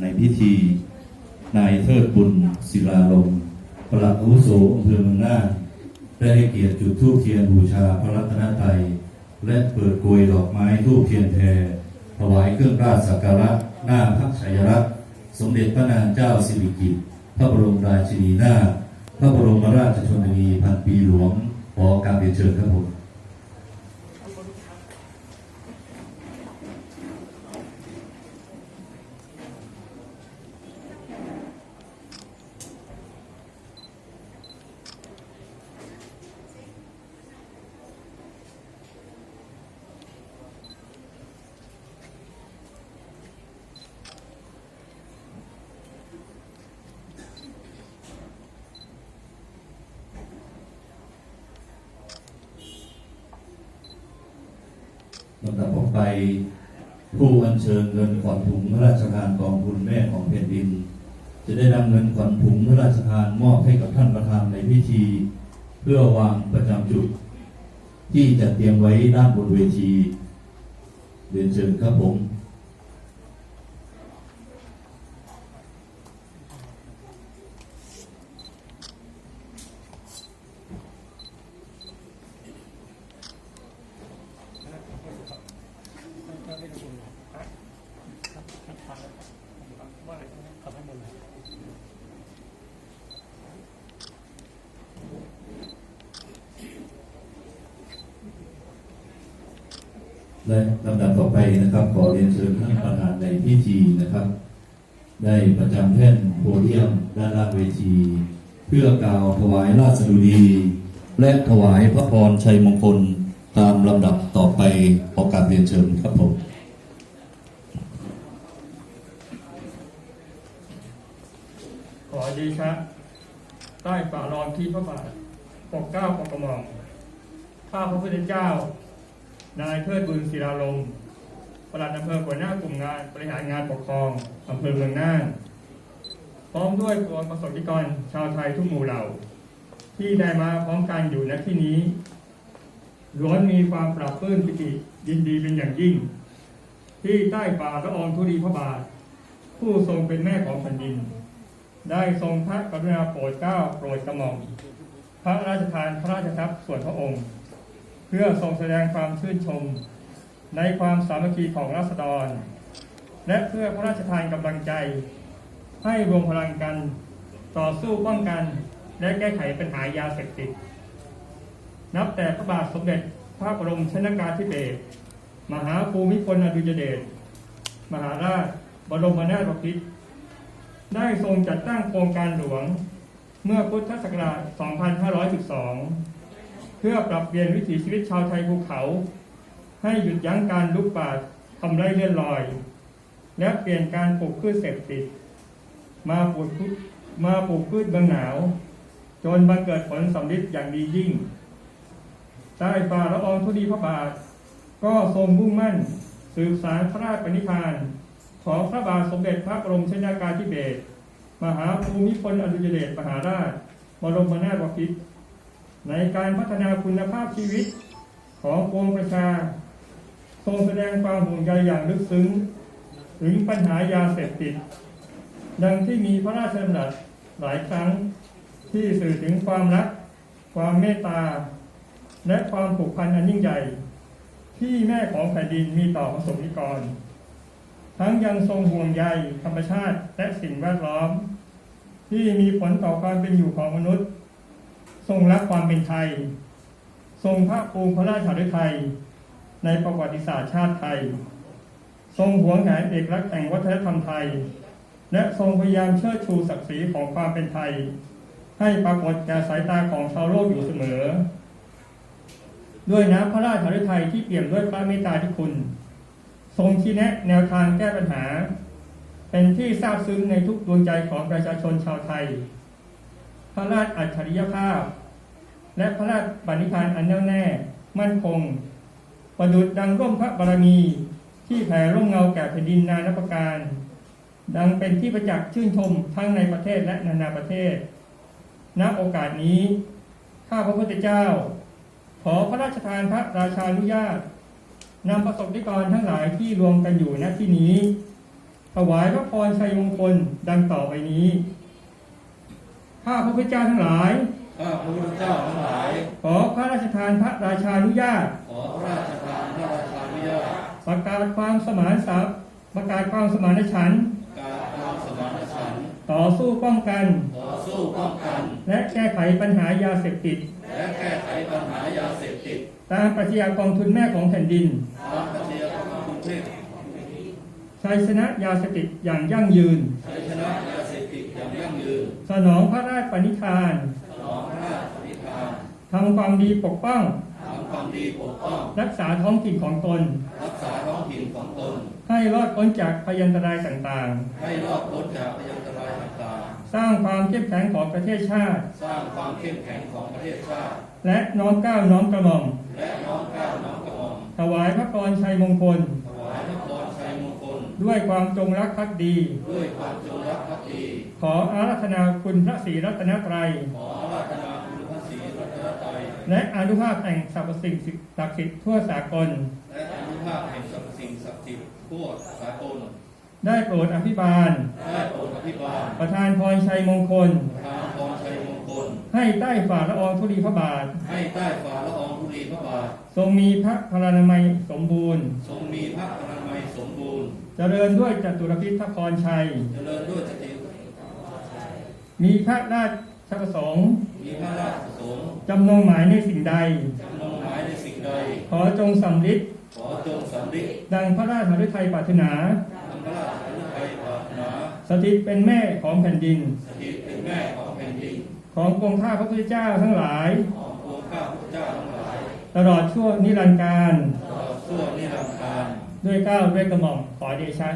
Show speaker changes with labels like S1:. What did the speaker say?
S1: ในพิธี นายเทิดบุญศิลาลมปลัดอาวุโสอำเภอเมืองน่านได้ให้เกียรติจุดธูปเทียนบูชาพระรัตนตรัยและเปิดกลวยดอกไม้ธูปเทียนแพรถวายเครื่องราชสักการะหน้าพระชัยรัตน์สมเด็จพระนางเจ้าสิริกิติ์พระบรมราชินีนาถพระบรมราชชนนีพันปีหลวงขอการเรียนเชิญครับผม ลำดับต่อไป ผู้อัญเชิญเงินขวัญถุงพระราชทานกองทุนแม่ของแผ่นดิน จะได้นำเงินขวัญถุงพระราชทานมอบให้กับท่านประธานในพิธี เพื่อวางประจำจุด ที่จะเตรียมไว้ด้านบนเวทีเรียนเชิญครับผม และลำดับต่อไปนะครับ ขอเรียนเชิญท่านประธานในพิธีนะครับ ได้ประจำแท่นโพเดียมด้านล่างเวที เพื่อกล่าวถวายราชดุดีและถวายพระพรชัยมงคลตามลำดับต่อไปขอกาบเรียนเชิญครับผม
S2: ขอดีชะใต้ฝ่ารองที่พระบาทปกเก้าปกกระหม่อมข้าพระพุทธเจ้า นายเทิดบุญศิลาลมปลัดอำเภอหัวหน้ากลุ่มงานบริหารงานปกครองอำเภอเมืองน่านพร้อมด้วยตัวประสบนิกรชาวไทยทุกหมู่เหล่า ที่ได้มาพร้อมกันอยู่ณที่นี้ล้วนมีความปรับปลื้มปิติยินดีเป็นอย่างยิ่ง ที่ใต้ฝ่าพระองค์ธุลีพระบาท ผู้ทรงเป็นแม่ของแผ่นดิน ได้ทรงพระกรุณาโปรดเกล้าโปรดกระหม่อมพระราชทานพระราชทรัพย์ส่วนพระองค์ เพื่อทรงแสดงความชื่นชม ในความสามัคคีของราษฎร และเพื่อพระราชทานกำลังใจ ให้รวมพลังกันต่อสู้ป้องกัน และแก้ไขปัญหายาเสพติด นับแต่พระบาทสมเด็จพระบรมชนกาธิเบศรมหาภูมิพลอดุลยเดชมหาราชบรมนาถบพิตรได้ทรงจัดตั้งโครงการหลวงเมื่อพุทธศักราช 2512 เพื่อปรับเปลี่ยนวิถีชีวิตชาวไทยภูเขา ให้หยุดยั้งการลุกป่าทำไร่เลื่อนลอย และเปลี่ยนการปลูกพืชเสพติด มาปลูกพืชมาปลูกพืชเมืองหนาว จนบังเกิดผลสำลิดอย่างดียิ่งใต้ฝ่าละอองธุลีพระบาท ก็ทรงมุ่งมั่น สืบสารพระราชปณิธาน ของพระบาทสมเด็จพระบรมชนากาธิเบศรมหาภูมิพลอดุลยเดชมหาราช บรมนาถบพิตร ในการพัฒนาคุณภาพชีวิตของปวงประชาทรงแสดงความห่วงใยอย่างลึกซึ้ง ถึงปัญหายาเสพติด ดังที่มีพระราชดำรัสหลายครั้งที่สื่อถึงความรัก ความเมตตา และความผูกพันอันยิ่งใหญ่ ที่แม่ของแผ่นดินมีต่อประสบนิกร ทั้งยังทรงห่วงใยธรรมชาติและสิ่งแวดล้อม ที่มีผลต่อความเป็นอยู่ของมนุษย์ ทรงรักความเป็นไทย ทรงภาคภูมิพระราชาฤทัยในประวัติศาสตร์ชาติไทย ทรงหวงแหนเอกลักษณ์แห่งวัฒนธรรมไทย และทรงพยายามเชิดชูศักดิ์ศรีของความเป็นไทย ให้ปรากฏแก่สายตาของชาวโลกอยู่เสมอ ด้วยน้ำพระราชาฤทัยที่เปี่ยมด้วยพระเมตตาธิคุณ ทรงชี้แนะแนวทางแก้ปัญหา เป็นที่ทราบซึ้งในทุกดวงใจของประชาชนชาวไทย พระราชอัจฉริยภาพ และพระราชปณิธานอันแน่วแน่ มั่นคง ประดุจดังร่มพระบารมีที่แผ่ร่มเงาแก่แผ่นดินนานประการ ดังเป็นที่ประจักษ์ชื่นชมทั้งในประเทศและนานาประเทศ ณโอกาสนี้ ข้าพระพุทธเจ้า ขอพระราชทานพระราชานุญาตนำประสบนิกรทั้งหลายที่รวมกันอยู่ณที่นี้ ถวายพระพรชัยมงคลดังต่อไปนี้ ข้าพระพุทธเจ้าทั้งหลาย
S1: ข้าพระพุทธเจ้าทั้งหลาย
S2: ขอพระราชทานพระราชานุญาต
S1: ขอพระราชทานพระราชานุญาต
S2: ประกาศความสมานฉันท์ประกาศความสมานฉันท์
S1: การทำสมานฉันท์
S2: ต่อสู้ป้องกัน
S1: ต่อสู้ป้องกัน
S2: และแก้ไขปัญหายาเสพติด
S1: และแก้ไขปัญหายาเสพติด
S2: ตามปรัชญากองทุนแม่ของแผ่นดิน
S1: ตามปัญญาของกรุงเทพ
S2: ชัยชนะยาเสพติดอย่างยั่งยืน
S1: ชัยช สน
S2: องพระราชปณิธาน
S1: สนองพระราชปณิธาน
S2: ทำความดีปกป้อง
S1: ทำความดีปกป้อง
S2: รักษาท้องถิ่นของตน
S1: รักษาท้องถิ่นของตน
S2: ให้รอดพ้นจากพยันตรายต่าง
S1: ให้รอดพ้นจากพยันตรายต่าง
S2: ๆ สร้างความเข้มแข็งของประเทศชาติ
S1: ๆสร้างความเข้มแข็งของประเทศชาติ
S2: และน้อมเกล้าน้อมกระหม่อม
S1: และน้อมเกล้าน้อมกระหม่อม
S2: ถวายพระพรชัยมงคล
S1: ถ
S2: ด้วยความจงรักภักดี
S1: ด้วยความจงรักภักดี
S2: ขออาราธนาคุณพระศรีรัตนตรัย
S1: ขออาราธนาคุณพระศรีรัตนตรัย
S2: และอานุภาพแห่งสรรพสิ่งศักดิ์สิทธิ์ทั่วสากล
S1: และอนุภาพแห่งสรรพสิ่งศักดิ์สิทธิ์ทั่วสากล
S2: ได้โปรดอภิบาล
S1: ได้โปรดอภิบาล
S2: ประทานพรชัยมงคล
S1: ทานพรชัยมงคล
S2: ให้ใต้ฝ่าละอองธุลีพระบาท
S1: ให้ใต้ฝ่าละอองธุลีพระบาท
S2: ทรงมีพระพลานามัยสมบูรณ์
S1: ทรงมีพระอนามัยสมบูรณ์
S2: เจริญด้วยจตุรพิธพรชัย
S1: เจริญด้วยสติ
S2: มีพระราชประสงค์
S1: มีพระราชประสงค์
S2: จำนงหมายในสิ่งใด
S1: จำนงหมายในสิ่งใด
S2: ขอจงสำลิด
S1: ขอจงสำเร็จ
S2: ดังพระราชหฤทัยปรารถนา
S1: ทำพระราชฤทัยปรารถนา
S2: สถิตเป็นแม่ของแผ่นดิน
S1: สถิตเป็นแม่ของแผ่นดิน
S2: ขององค์ข้าพระพุทธเจ้าทั้งหลาย
S1: ของพวกข้าพระเจ้าทั้งหลาย
S2: ตลอดชั่วนิรันดร์การ
S1: ตลอดชั่วนิรันดร์การ
S2: ด้วยก้าด้วยกระหม่อมขอเดชะ